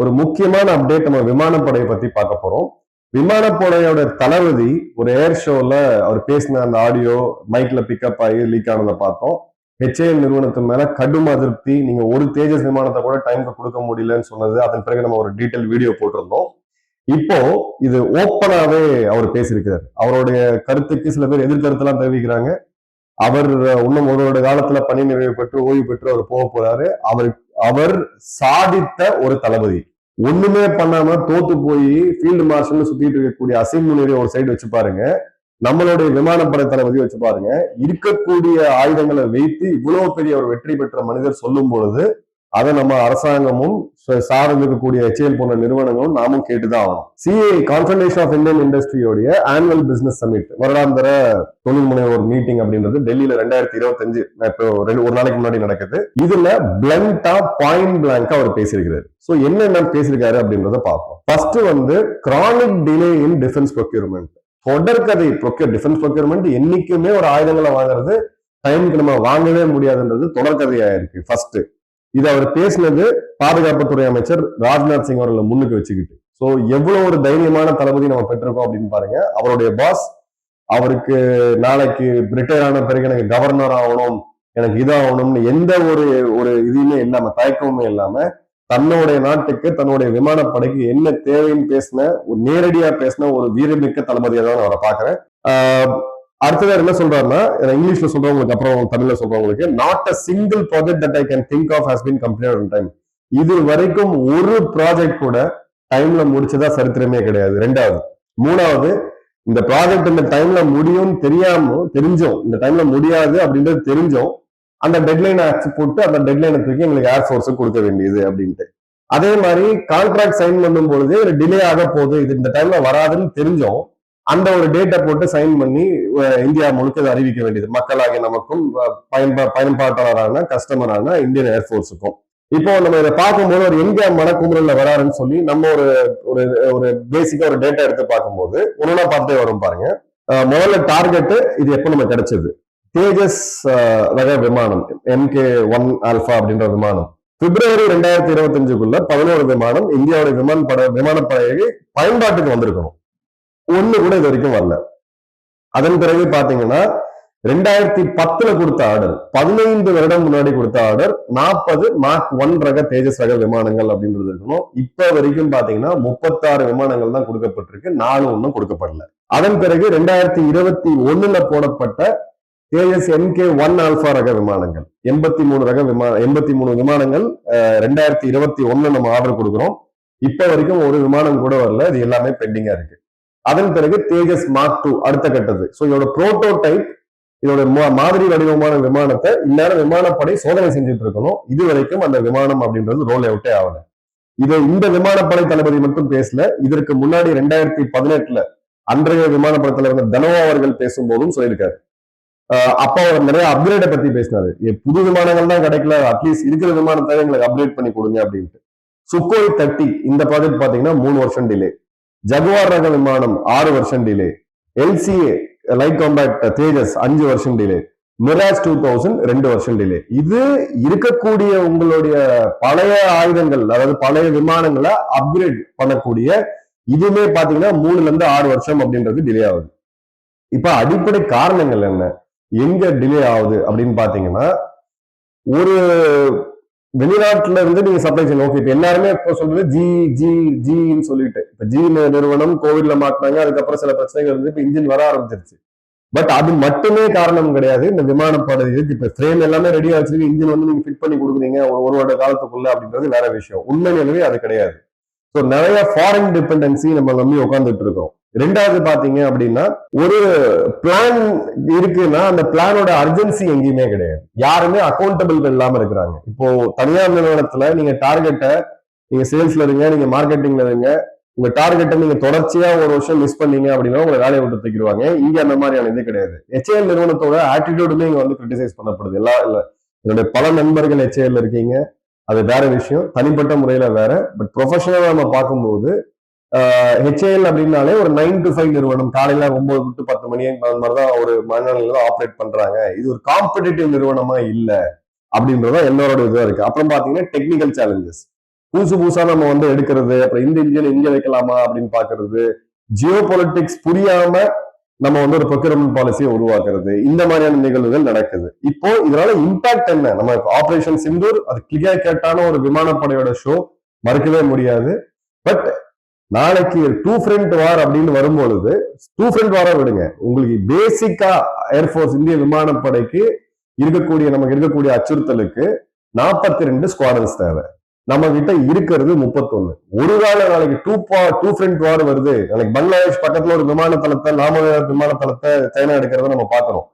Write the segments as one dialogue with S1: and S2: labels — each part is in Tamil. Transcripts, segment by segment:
S1: ஒரு முக்கியமான அப்டேட் நம்ம விமானப்படையை பத்தி பார்க்க போறோம். விமானப்படையோட தளபதி ஒரு ஏர் ஷோல அவர் பேசின அந்த ஆடியோ மைக்ல பிக்கப் ஆகி லீக் ஆனதை பார்த்தோம். ஹெச்ஏஎல் நிறுவனத்தின் மேல கடும் அதிருப்தி. நீங்க ஒரு தேஜஸ் விமானத்தை கூட டைம்க்கு கொடுக்க முடியலன்னு சொன்னது. அதன் பிறகு நம்ம ஒரு டீட்டெயில் வீடியோ போட்டிருந்தோம். இப்போ இது ஓப்பனாவே அவர் பேசியிருக்கிறார். அவருடைய கருத்துக்கு சில பேர் எதிர்கருத்தெல்லாம் தெரிவிக்கிறாங்க. அவர் இன்னும் ஒருவருடைய காலத்துல பணி நிறைவு பெற்று ஓய்வு பெற்று அவர் போக போறாரு. அவர் அவர் சாதித்த ஒரு தளபதி. ஒண்ணுமே பண்ணாம தோத்து போய் ஃபீல்டு மார்ஷல் சுத்திட்டு இருக்கக்கூடிய அசிம் முனிரி ஒரு சைடு வச்சு பாருங்க. நம்மளுடைய விமானப்படை தளபதி வச்சு பாருங்க. இருக்கக்கூடிய ஆயுதங்களை வைத்து இவ்வளவு பெரிய ஒரு வெற்றி பெற்ற மனிதர் சொல்லும் பொழுது அதை நம்ம அரசாங்கமும் சார்ந்திருக்கக்கூடிய சார்ந்து இருக்கக்கூடிய போன்ற நிறுவனங்களும் நாமும் கேட்டுதான் ஆகணும். சிஏ கான்ஃபெடரேஷன் ஆஃப் இந்தியன் இண்டஸ்ட்ரியோடைய ஆனுவல் பிசினஸ் சமிட் வருடாந்திர தொழில் முனைவோர் மீட்டிங் அப்படின்றது டெல்லியில ரெண்டாயிரத்தி இருபத்தஞ்சு இப்போ ரெண்டு ஒரு நாளைக்கு முன்னாடி நடக்குது. இதுல பிளண்டா பாயிண்ட் பிளாங்கா அவர் பேசியிருக்கிறாரு. சோ என்னென்ன பேசியிருக்காரு அப்படின்றத பார்ப்போம். ஃபர்ஸ்ட் வந்து chronic delay in defence procurement தொடர்கதை ப்ரொக்யூர் டிஃபென்ஸ் ப்ரொக்யூர்மெண்ட் என்னைக்குமே ஒரு ஆயுதங்களை வாங்குறது டைமுக்கு நம்ம வாங்கவே முடியாதுன்றது தொடர்கதையா இருக்கு. ஃபர்ஸ்ட் இது அவர் பேசினது பாதுகாப்புத்துறை அமைச்சர் ராஜ்நாத் சிங் அவர்களை முன்னுக்கு வச்சுக்கிட்டு. ஸோ எவ்வளவு ஒரு தைரியமான தளபதி நம்ம பெற்றிருக்கோம் அப்படின்னு பாருங்க. அவருடைய பாஸ் அவருக்கு நாளைக்கு ரிட்டையர் ஆன பிறகு எனக்கு கவர்னர் ஆகணும் எனக்கு இதாகணும்னு எந்த ஒரு ஒரு இதுவுமே இல்லாம தயக்கமுமே இல்லாம தன்னுடைய நாட்டுக்கு தன்னுடைய விமானப்படைக்கு என்ன தேவைன்னு பேசின ஒரு நேரடியா பேசின ஒரு வீரமிக்க தளபதியை தான் நான் அவரை பாக்குறேன் அடுத்ததாக என்ன சொல்றாருன்னா இங்கிலீஷ்ல சொல்றவங்களுக்கு அப்புறம் தமிழ்ல சொல்றவங்களுக்கு not a single project that I can think of has been complete on time இது வரைக்கும் ஒரு ப்ராஜெக்ட் கூட டைம்ல முடிச்சதா சரித்திரமே கிடையாது. ரெண்டாவது மூணாவது இந்த ப்ராஜெக்ட் இந்த டைம்ல முடியும்னு தெரியாம தெரிஞ்சோம். இந்த டைம்ல முடியாது அப்படின்றது தெரிஞ்சோம். அந்த டெட்லைனை போட்டு அந்த டெட்லைனை தூக்கி எங்களுக்கு ஏர்ஃபோர்ஸுக்கு கொடுக்க வேண்டியது அப்படின்ட்டு. அதே மாதிரி கான்ட்ராக்ட் சைன் பண்ணும் பொழுது டிலே ஆக போகுது. இது இந்த டைம்ல வராதுன்னு தெரிஞ்சோம். அந்த ஒரு டேட்டை போட்டு சைன் பண்ணி இந்தியா முழுக்க அதை அறிவிக்க வேண்டியது. மக்களாகிய நமக்கும் பயன்பா பயன்பாட்டாளரான கஸ்டமரான இந்தியன் ஏர்ஃபோர்ஸுக்கும் இப்போ நம்ம இதை பார்க்கும்போது ஒரு எங்க மனக்குமுறல்ல வராருன்னு சொல்லி நம்ம ஒரு ஒரு ஒரு பேசிக்கா ஒரு டேட்டா எடுத்து பார்க்கும்போது ஒன்னா பார்த்தே வரும் பாருங்க. முதல்ல டார்கெட்டு இது எப்போ நம்ம கிடைச்சது? தேஜஸ் ரக விமானம் எம்கே ஒன் ஆல்பா அப்படின்ற விமானம். பிப்ரவரி ரெண்டாயிரத்தி இருபத்தஞ்சுக்குள்ள பதினோரு விமானம் இந்தியாவுடைய விமானப்படை விமானப்படையை பயன்பாட்டுக்கு வந்திருக்கணும். ஒண்ணு கூட இது வரைக்கும் வரல. அதன் பிறகு பாத்தீங்கன்னா ரெண்டாயிரத்தி பத்துல கொடுத்த ஆர்டர் பதினைந்து வருடம் முன்னாடி கொடுத்த ஆர்டர் நாற்பது மார்க் ஒன் ரக தேஜஸ் ரக விமானங்கள் அப்படின்றது இருக்கணும். இப்ப வரைக்கும் பாத்தீங்கன்னா முப்பத்தாறு விமானங்கள் தான் கொடுக்கப்பட்டிருக்கு. நாலு ஒன்றும் கொடுக்கப்படல. அதன் பிறகு ரெண்டாயிரத்தி இருபத்தி ஒண்ணுல போடப்பட்ட தேஜஸ் எம்கே ஒன் ஆல்பா ரக விமானங்கள். எண்பத்தி மூணு ரக விமான எண்பத்தி மூணு விமானங்கள் அஹ், ரெண்டாயிரத்தி இருபத்தி ஒண்ணுல நம்ம ஆர்டர் கொடுக்குறோம். இப்ப வரைக்கும் ஒரு விமானம் கூட வரல. இது எல்லாமே பெண்டிங்கா இருக்கு. அதன் பிறகு தேஜஸ் மார்க் டூ அடுத்த கட்டது. ஸோ இதோட புரோட்டோடைப் இதோட மா- மாதிரி வடிவமான விமானத்தை இந்நேரம் விமானப்படை சோதனை செஞ்சுட்டு இருக்கணும். இது வரைக்கும் அந்த விமானம் அப்படின்றது ரோல் அவுட்டே ஆகல. இது இந்த விமானப்படை தளபதி மட்டும் பேசல. இதற்கு முன்னாடி ரெண்டாயிரத்தி பதினெட்டுல அன்றைய விமானப்படை தலைவர் தனோவா அவர்கள் பேசும்போதும் சொல்லியிருக்காரு. ஆஹ் அப்ப அவர் நிறைய அப்கிரேடை பத்தி பேசினாரு. புது விமானங்கள் தான் கிடைக்கல. அட்லீஸ்ட் இருக்கிற விமானத்தை எங்களுக்கு அப்கிரேட் பண்ணி கொடுங்க அப்படின்ட்டு. சுக்கோய் தேர்ட்டி இந்த ப்ராஜெக்ட் பாத்தீங்கன்னா மூணு வருஷம் டிலே ஜகுவார் ரக விமானம் ஆறு வருஷம் delay LCA light compact Tejas அஞ்சு வருஷம் டிலே மிராஜ் டூ தௌசண்ட் ரெண்டு வருஷம் டிலே இது இருக்கக்கூடிய உங்களுடைய பழைய ஆயுதங்கள் அதாவது பழைய விமானங்களை அப்கிரேட் பண்ணக்கூடிய இதுவுமே பாத்தீங்கன்னா மூணுல இருந்து ஆறு வருஷம் அப்படின்றது டிலே ஆகுது. இப்ப அடிப்படை காரணங்கள் என்ன? எங்க டிலே ஆகுது அப்படின்னு பாத்தீங்கன்னா ஒரு வெளிநாட்டுல இருந்து நீங்க சப்ளை செய்யணும் ஓகே இப்ப எல்லாருமே இப்ப சொல்றது ஜி ஜி ஜின்னு சொல்லிட்டு. இப்ப ஜி நிறுவனம் கோவிட்ல மாட்டினாங்க அதுக்கப்புறம் சில பிரச்சனைகள் இருந்து இப்ப இன்ஜின் வர ஆரம்பிச்சிருச்சு. பட் அது மட்டுமே காரணம் கிடையாது. இந்த விமானப்படை இதுக்கு இப்ப ஃப்ரேம் எல்லாமே ரெடியா வச்சிருக்கு இன்ஜின் வந்து நீங்க ஃபிட் பண்ணி கொடுக்குறீங்க ஒரு ஒரு வருட காலத்துக்குள்ள அப்படின்றது வேற விஷயம். உண்மை நிலவே அது கிடையாது. ஸோ நிறைய ஃபாரின் டிபெண்டன்சி நம்ம நம்பி உட்காந்துட்டு இருக்கோம் ரெண்டாவது பாத்தீங்க அப்படின்னா ஒரு பிளான் இருக்குன்னா அந்த பிளானோட அர்ஜென்சி எங்கேயுமே கிடையாது. யாருமே அக்கௌண்டபிள் இல்லாம இருக்கிறாங்க. இப்போ தனியார் நிறுவனத்துல நீங்க டார்கெட்டை நீங்க சேல்ஸ்ல இருங்க நீங்க மார்க்கெட்டிங்ல இருங்க. உங்க டார்கெட்டை நீங்க தொடர்ச்சியா ஒரு வருஷம் மிஸ் பண்ணீங்க அப்படின்னா உங்களை வேலையை விட்டு தூக்கிடுவாங்க. இங்க அந்த மாதிரியான இது கிடையாது. ஹெச்ஏஎல் நிறுவனத்தோட ஆட்டிடியூடுமே இங்க வந்து கிரிட்டிசைஸ் பண்ணப்படுது. எல்லா இல்ல என்னுடைய பல நண்பர்கள் ஹெச்ஏஎல் இருக்கீங்க. அது வேற விஷயம். தனிப்பட்ட முறையில வேற. பட் ப்ரொஃபஷனலா நம்ம பார்க்கும்போது ஹெச்ஏஎல் அப்படின்னாலே ஒரு நைன் டு ஃபைவ் நிறுவனம். காலையில ஒன்பது டு பத்து மணி அந்த மாதிரி தான் ஒரு மனநிலையில ஆப்ரேட் பண்றாங்க. இது ஒரு காம்படிட்டிவ் நிறுவனமா இல்ல அப்படின்றத எல்லாரோட இதுவா இருக்கு. அப்புறம் பாத்தீங்கன்னா டெக்னிக்கல் சேலஞ்சஸ் புதுசு புதுசா நம்ம வந்து எடுக்கிறது அப்புறம் இந்த இந்தியன் இங்க வைக்கலாமா அப்படின்னு பாக்குறது ஜியோ பொலிட்டிக்ஸ் புரியாம நம்ம வந்து ஒரு ப்ரொக்யூர்மெண்ட் பாலிசியை உருவாக்குறது இந்த மாதிரியான நிகழ்வுகள் நடக்குது. இப்போ இதனால இம்பாக்ட் என்ன? நம்ம ஆபரேஷன் சிந்தூர் அது கிளியா கேட்டான ஒரு விமானப்படையோட ஷோ மறுக்கவே முடியாது. பட் நாளைக்கு டூ ஃப்ரண்ட் வார் அப்படின்னு வரும்பொழுது டூ ஃப்ரண்ட் வார விடுங்க. உங்களுக்கு பேசிக்கா ஏர்ஃபோர்ஸ் இந்திய விமானப்படைக்கு இருக்கக்கூடிய நமக்கு இருக்கக்கூடிய அச்சுறுத்தலுக்கு நாற்பத்தி ரெண்டு ஸ்குவாடன்ஸ் தேவை. நம்ம கிட்ட இருக்கிறது முப்பத்தொன்னு. ஒரு கால நாளைக்கு டூ பா டூ ஃப்ரண்ட் வார் வருது. நாளைக்கு பங்களாதேஷ் பக்கத்துல ஒரு விமான தளத்தை நாம விமான தளத்தை சைனா எடுக்கிறத நம்ம பார்க்கிறோம்.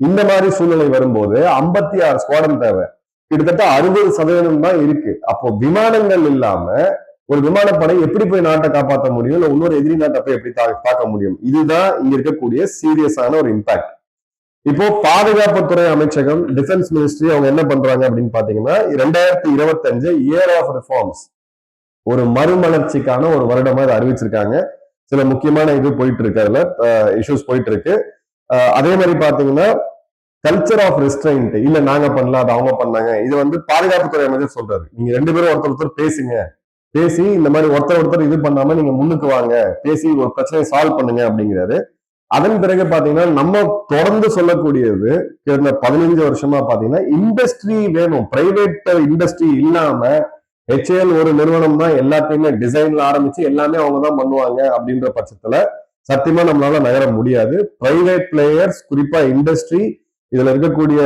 S1: இந்த மாதிரி சூழ்நிலை வரும்போது ஐம்பத்தி ஆறு ஸ்குவாடன் தேவை. கிட்டத்தட்ட அறுபது சதவீதம் தான் இருக்கு. அப்போ விமானங்கள் இல்லாம ஒரு விமானப்படை எப்படி போய் நாட்டை காப்பாற்ற முடியும்? இல்லை இன்னொரு எதிரி நாட்டை போய் எப்படி தாக்க முடியும்? இதுதான் இங்க இருக்கக்கூடிய சீரியஸான ஒரு இம்பாக்ட் இப்போ பாதுகாப்புத்துறை அமைச்சகம் டிஃபென்ஸ் மினிஸ்ட்ரி அவங்க என்ன பண்றாங்க அப்படின்னு பாத்தீங்கன்னா ரெண்டாயிரத்தி இருபத்தஞ்சு இயர் ஆஃப் ரிஃபார்ம்ஸ் ஒரு மறுமலர்ச்சிக்கான ஒரு வருடமா இதை அறிவிச்சிருக்காங்க. சில முக்கியமான இது போயிட்டு இருக்கு அதுல இஷ்யூஸ் போயிட்டு இருக்கு அஹ் அதே மாதிரி பாத்தீங்கன்னா கல்ச்சர் ஆஃப் ரெஸ்ட்ரைன்ட் இல்ல நாங்க பண்ணல அது அவங்க பண்ணாங்க. இது வந்து பாதுகாப்புத்துறை அமைச்சர் சொல்றாரு. நீங்க ரெண்டு பேரும் ஒருத்தர் ஒருத்தர் பேசுங்க. பேசி இந்த மாதிரி ஒருத்தர் ஒருத்தர் இது பண்ணாம நீங்க முன்னுக்கு வாங்க. பேசி ஒரு பிரச்சனையை சால்வ் பண்ணுங்க அப்படிங்கிறாரு. அதன் பிறகு பாத்தீங்கன்னா நம்ம தொடர்ந்து சொல்லக்கூடியது இந்த பதினஞ்சு வருஷமா பாத்தீங்கன்னா இண்டஸ்ட்ரி வேணும். பிரைவேட் இண்டஸ்ட்ரி இல்லாம ஹெச்ஏஎல் ஒரு நிறுவனம் தான் எல்லாத்தையுமே டிசைன்ல ஆரம்பிச்சு எல்லாமே அவங்க தான் பண்ணுவாங்க அப்படின்ற பட்சத்துல சத்தியமா நம்மளால நகர முடியாது. பிரைவேட் பிளேயர்ஸ் குறிப்பா இண்டஸ்ட்ரி இதுல இருக்கக்கூடிய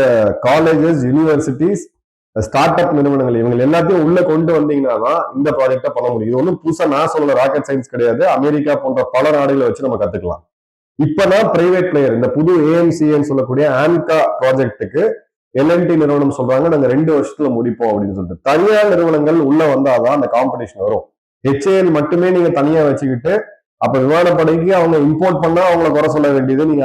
S1: காலேஜஸ் யூனிவர்சிட்டிஸ் ஸ்டார்ட் அப் நிறுவனங்கள் இவங்க எல்லாத்தையும் உள்ள கொண்டு வந்தீங்கன்னா தான் இந்த ப்ராஜெக்டை பண்ண முடியும். இது ஒன்றும் புதுசாக நான் சொல்லல ராக்கெட் சயின்ஸ் கிடையாது. அமெரிக்கா போன்ற பல நாடுகளை வச்சு நம்ம கத்துக்கலாம். இப்பதான் பிரைவேட் பிளேயர் இந்த புது ஏஎம்சிஏன்னு சொல்லக்கூடிய ஆன்கா ப்ராஜெக்ட்டுக்கு எல்என்டி நிறுவனம் சொல்றாங்க நாங்க ரெண்டு வருஷத்துல முடிப்போம் அப்படின்னு சொல்லிட்டு. தனியார் நிறுவனங்கள் உள்ள வந்தாதான் அந்த காம்படிஷன் வரும். ஹெச்ஏஎல் மட்டுமே நீங்க தனியா வச்சுக்கிட்டு அப்ப விமானப்படைக்கு அவங்க இம்போர்ட் பண்ணா அவங்கள குறை சொல்ல வேண்டியது நீங்க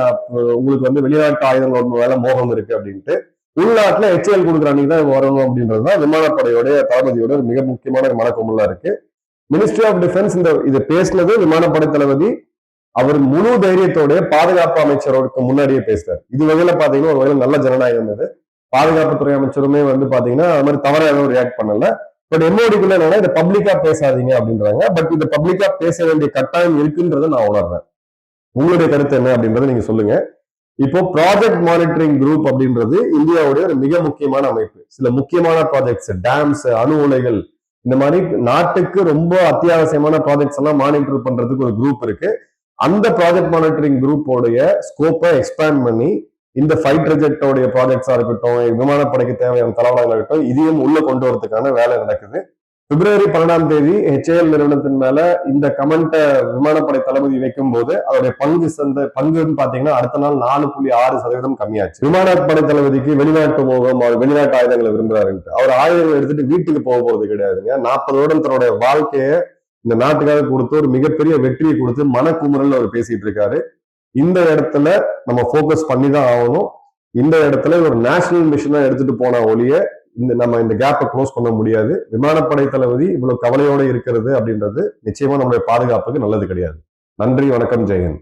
S1: உங்களுக்கு வந்து வெளிநாட்டு ஆயுதங்கள் வேலை மோகம் இருக்கு அப்படின்ட்டு உள்நாட்டுல ஹெச்ஏஎல் கொடுக்குற அன்னைக்கு தான் வரணும் அப்படின்றது தான் விமானப்படையோட தளபதியோட ஒரு மிக முக்கியமான ஒரு இருக்கு. மினிஸ்ட்ரி ஆஃப் டிஃபென்ஸ் இந்த இதை பேசினது விமானப்படை தளபதி அவர் முழு தைரியத்தோட பாதுகாப்பு அமைச்சருக்கு முன்னாடியே பேசுறாரு இது வகையில பாத்தீங்கன்னா ஒரு வகையில நல்ல ஜனநாயகம் இது. பாதுகாப்புத்துறை அமைச்சருமே வந்து பாத்தீங்கன்னா அது மாதிரி தவறாக எதுவும் ரியாக்ட் பண்ணல. பட் எம்ஓடிக்குள்ள என்னன்னா இதை பப்ளிக்கா பேசாதீங்க அப்படின்றாங்க. பட் இதை பப்ளிக்கா பேச வேண்டிய கட்டாயம் இருக்குன்றதை நான் உணர்றேன். உங்களுடைய கருத்து என்ன அப்படின்றத நீங்க சொல்லுங்க. இப்போ ப்ராஜெக்ட் மானிட்டரிங் குரூப் அப்படின்றது இந்தியாவுடைய ஒரு மிக முக்கியமான அமைப்பு. சில முக்கியமான ப்ராஜெக்ட்ஸ் டேம்ஸ் அணு உலைகள் இந்த மாதிரி நாட்டுக்கு ரொம்ப அத்தியாவசியமான ப்ராஜெக்ட்ஸ் எல்லாம் மானிட்டர் பண்றதுக்கு ஒரு குரூப் இருக்கு. அந்த ப்ராஜெக்ட் மானிட்டரிங் குரூப்போடைய ஸ்கோப்பை எக்ஸ்பேண்ட் பண்ணி இந்த ஃபைட் ரிஜெக்டோடைய ப்ராஜெக்ட்ஸா இருக்கட்டும் விமானப்படைக்கு தேவையான தளவாடங்களா இருக்கட்டும் இதையும் உள்ள கொண்டு வரதுக்கான வேலை நடக்குது. பிப்ரவரி பன்னெண்டாம் தேதி ஹெச்ஏஎல் நிறுவனத்தின் மேல இந்த கமெண்ட்டை விமானப்படை தளபதி வைக்கும் போது அவருடைய பங்கு சந்த பங்குன்னு பாத்தீங்கன்னா அடுத்த நாள் நாலு புள்ளி ஆறு சதவீதம் கம்மியாச்சு. விமானப்படை தளபதிக்கு வெளிநாட்டு மோகம் அவர் வெளிநாட்டு ஆயுதங்களை விரும்புறாருன்ட்டு. அவர் ஆயுதங்களை எடுத்துட்டு வீட்டுக்கு போக போறது கிடையாதுங்க. நாற்பது வருடம் தன்னுடைய வாழ்க்கையை இந்த நாட்டுக்காக கொடுத்து ஒரு மிகப்பெரிய வெற்றியை கொடுத்து மனக்குமுறல் அவர் பேசிட்டு இருக்காரு. இந்த இடத்துல நம்ம ஃபோக்கஸ் பண்ணி தான் ஆகணும். இந்த இடத்துல ஒரு நேஷனல் மிஷனா எடுத்துட்டு போன ஒழிய இந்த நம்ம இந்த கேப்பை க்ளோஸ் பண்ண முடியாது. விமானப்படை தளபதி இவ்வளவு கவலையோடு இருக்கிறது அப்படின்றது நிச்சயமா நம்மளுடைய பாதுகாப்புக்கு நல்லது கிடையாது. நன்றி வணக்கம் ஜெயன்